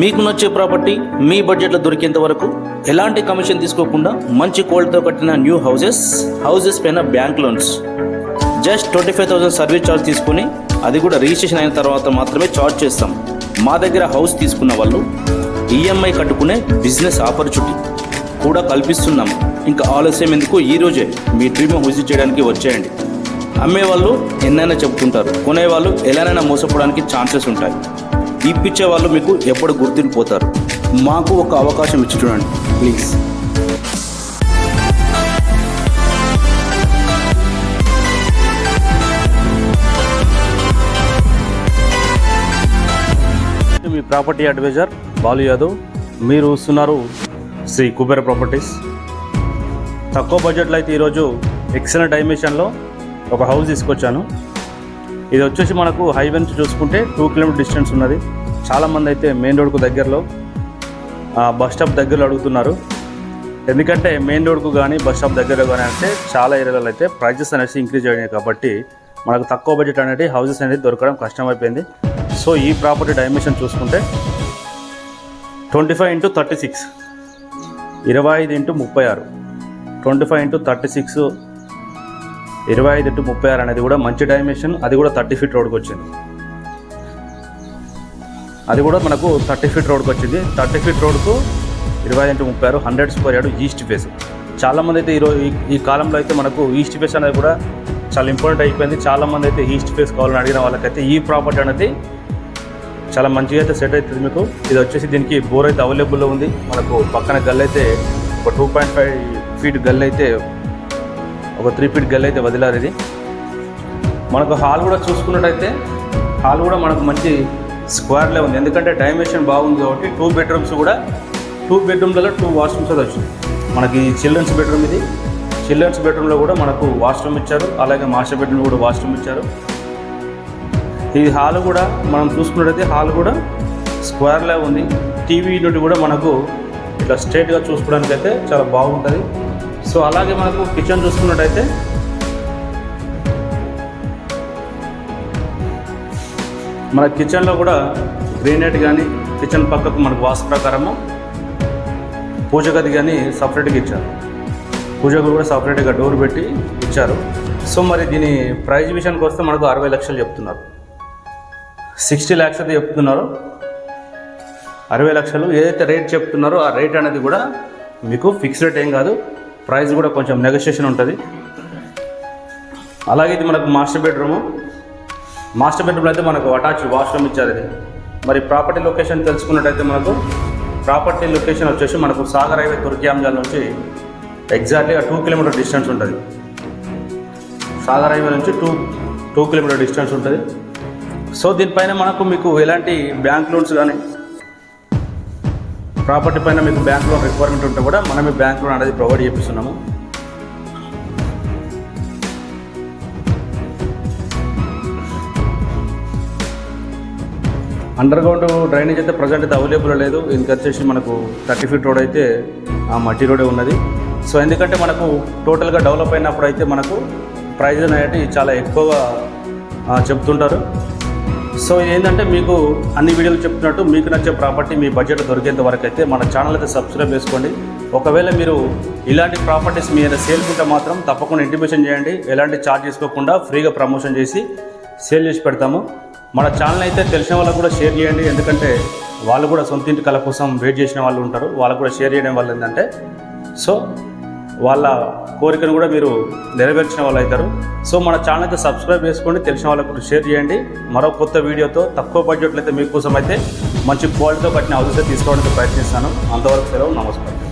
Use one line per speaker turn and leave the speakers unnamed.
మీకు నచ్చే ప్రాపర్టీ మీ బడ్జెట్లో దొరికేంత వరకు ఎలాంటి కమిషన్ తీసుకోకుండా మంచి క్వాలిటీతో కట్టిన న్యూ హౌసెస్ హౌసెస్ పైన bank loans. Just twenty five thousand service charge తీసుకుని అది కూడా రిజిస్ట్రేషన్ అయిన తర్వాత మాత్రమే ఛార్జ్ చేస్తాం. మా దగ్గర హౌస్ తీసుకున్న వాళ్ళు ఈఎంఐ కట్టుకునే బిజినెస్ ఆపర్చునిటీ కూడా కల్పిస్తున్నాం. ఇంకా ఆలస్యం ఎందుకు? ఈ రోజే మీ డ్రీమ్ విజిట్ చేయడానికి వచ్చేయండి. అమ్మేవాళ్ళు ఎన్నైనా చెప్పుకుంటారు. కొనేవాళ్ళు ఎలానైనా మోసపోవడానికి ఛాన్సెస్ ఉంటాయి. ఇప్పించే వాళ్ళు మీకు ఎప్పుడు గుర్తుండిపోతారు? మాకు ఒక అవకాశం ఇచ్చి చూడండి ప్లీజ్ మీ ప్రాపర్టీ అడ్వైజర్ బాలు యాదవ్. మీరు చూస్తున్నారు శ్రీ కుబేర ప్రాపర్టీస్. తక్కువ బడ్జెట్లో అయితే ఈరోజు ఎక్సలెంట్ డైమెన్షన్లో ఒక హౌస్ తీసుకొచ్చాను. ఇది వచ్చేసి మనకు హైవే నుంచి చూసుకుంటే టూ కిలోమీటర్ డిస్టెన్స్ ఉన్నది. చాలామంది అయితే మెయిన్ రోడ్కు దగ్గరలో ఆ, బస్ స్టాప్ దగ్గరలో అడుగుతున్నారు. ఎందుకంటే మెయిన్ రోడ్కు కానీ బస్ స్టాప్ దగ్గరలో కానీ అంటే చాలా ఏరియాలో అయితే ప్రైజెస్ అనేసి ఇంక్రీజ్ అయినాయి కాబట్టి మనకు తక్కువ బడ్జెట్ అనేది హౌసెస్ అనేది దొరకడం కష్టమైపోయింది. సో ఈ ప్రాపర్టీ డైమెన్షన్ చూసుకుంటే twenty five into thirty six ఇరవై ఐదు ఇంటూ ముప్పై ఆరు twenty five into thirty six ఇరవై ఐదు టు ముప్పై ఆరు అనేది కూడా మంచి డైమెన్షన్ అది కూడా థర్టీ ఫీట్ రోడ్కి వచ్చింది. అది కూడా మనకు థర్టీ ఫీట్ రోడ్కి వచ్చింది. థర్టీ ఫీట్ రోడ్కు ఇరవై ఐదు ముప్పై ఆరు hundred square yard east face చాలామంది అయితే ఈరోజు ఈ ఈ కాలంలో అయితే మనకు ఈస్ట్ ఫేస్ అనేది కూడా చాలా ఇంపార్టెంట్ అయిపోయింది. చాలామంది అయితే ఈస్ట్ ఫేస్ కావాలని అడిగిన వాళ్ళకైతే ఈ ప్రాపర్టీ అనేది చాలా మంచిగా అయితే సెట్ అవుతుంది మీకు. ఇది వచ్చేసి దీనికి బోర్ అయితే అవైలబుల్లో ఉంది. మనకు పక్కన గల్ అయితే ఒక టూ పాయింట్ ఫైవ్ ఫీట్ గల్ అయితే ఒక త్రీ ఫీట్ గల్ అయితే వదిలారు ఇది. మనకు హాల్ కూడా చూసుకున్నట్టయితే హాల్ కూడా మనకు మంచి స్క్వేర్లే ఉంది. ఎందుకంటే డైమెన్షన్ బాగుంది కాబట్టి టూ బెడ్రూమ్స్ కూడా టూ బెడ్రూమ్లలో టూ వాష్రూమ్స్ అది వచ్చింది మనకి చిల్డ్రన్స్ బెడ్రూమ్ ఇది. చిల్డ్రన్స్ బెడ్రూమ్లో కూడా మనకు వాష్రూమ్ ఇచ్చారు. అలాగే మాస్టర్ బెడ్రూమ్ కూడా వాష్రూమ్ ఇచ్చారు. ఈ హాల్ కూడా మనం చూసుకున్నట్టయితే హాల్ కూడా స్క్వేర్లే ఉంది. టీవీ యూనిట్ కూడా మనకు ఇట్లా స్ట్రైట్గా చూసుకోవడానికి అయితే చాలా బాగుంటుంది. సో అలాగే మనకు కిచెన్ చూసుకున్నట్టయితే మన కిచెన్లో కూడా గ్రీనెట్ కానీ కిచెన్ పక్కకు మనకు వాస్తు ప్రకారము పూజ గది కానీ సపరేట్గా ఇచ్చారు. పూజ గది కూడా సపరేట్గా డోర్ పెట్టి ఇచ్చారు. సో మరి దీని ప్రైజ్ విషయానికి వస్తే మనకు అరవై లక్షలు చెప్తున్నారు. సిక్స్టీ ల్యాక్స్ అయితే చెప్తున్నారు. అరవై లక్షలు ఏదైతే రేట్ చెప్తున్నారో ఆ రేట్ అనేది కూడా మీకు ఫిక్స్ రేట్ ఏం కాదు. ప్రైస్ కూడా కొంచెం నెగోషియేషన్ ఉంటుంది. అలాగే ఇది మనకు మాస్టర్ బెడ్రూము మాస్టర్ బెడ్రూమ్లో అయితే మనకు అటాచ్ వాష్రూమ్ ఇచ్చారు ఇది. మరి ప్రాపర్టీ లొకేషన్ తెలుసుకున్నట్టయితే మనకు ప్రాపర్టీ లొకేషన్ వచ్చేసి మనకు సాగర్ హైవే తుర్కియాంజాల నుంచి ఎగ్జాక్ట్లీగా టూ కిలోమీటర్ డిస్టెన్స్ ఉంటుంది. సాగర్ హైవే నుంచి టూ టూ కిలోమీటర్ డిస్టెన్స్ ఉంటుంది. సో దీనిపైన మనకు మీకు ఎలాంటి బ్యాంక్ లోన్స్ కానీ ప్రాపర్టీ పైన మీకు బ్యాంక్ లోన్ రిక్వైర్మెంట్ ఉంటే కూడా మనమే బ్యాంక్ లోన్ అనేది ప్రొవైడ్ చేపిస్తున్నాము. అండర్ గ్రౌండ్ డ్రైనేజ్ అయితే ప్రజెంట్ అయితే అవైలబుల్ లేదు. ఇంకా వచ్చేసి మనకు థర్టీ ఫీట్ రోడ్ అయితే ఆ మట్టి రోడే ఉన్నది. సో ఎందుకంటే మనకు టోటల్గా డెవలప్ అయినప్పుడు అయితే మనకు ప్రైజ్ అనేవి చాలా ఎక్కువగా చెప్తుంటారు. సో ఇది ఏంటంటే మీకు అన్ని వీడియోలు చెప్తున్నట్టు మీకు నచ్చే ప్రాపర్టీ మీ బడ్జెట్ దొరికేంత వరకు అయితే మన ఛానల్ అయితే సబ్స్క్రైబ్ చేసుకోండి. ఒకవేళ మీరు ఇలాంటి ప్రాపర్టీస్ మీద సేల్ ఉంటే మాత్రం తప్పకుండా ఇంటిమేషన్ చేయండి. ఎలాంటి ఛార్జ్ చేసుకోకుండా ఫ్రీగా ప్రమోషన్ చేసి సేల్ చేసి పెడతాము. మన ఛానల్ అయితే తెలిసిన వాళ్ళకు కూడా షేర్ చేయండి. ఎందుకంటే వాళ్ళు కూడా సొంత ఇంటి కళ కోసం వెయిట్ చేసిన వాళ్ళు ఉంటారు. వాళ్ళకు కూడా షేర్ చేయడం వల్ల ఏంటంటే సో వాళ్ళ కోరికను కూడా మీరు నెరవేర్చిన వాళ్ళు అవుతారు. సో మన ఛానల్కి సబ్స్క్రైబ్ చేసుకోండి తెలిసిన వాళ్ళకు షేర్ చేయండి. మరో కొత్త వీడియోతో తక్కువ బడ్జెట్లో అయితే మీకోసం అయితే మంచి క్వాలిటీతో కట్టిన హౌసెస్ తీసుకోవడానికి ప్రయత్నిస్తాను. అంతవరకు సెలవు నమస్కారం.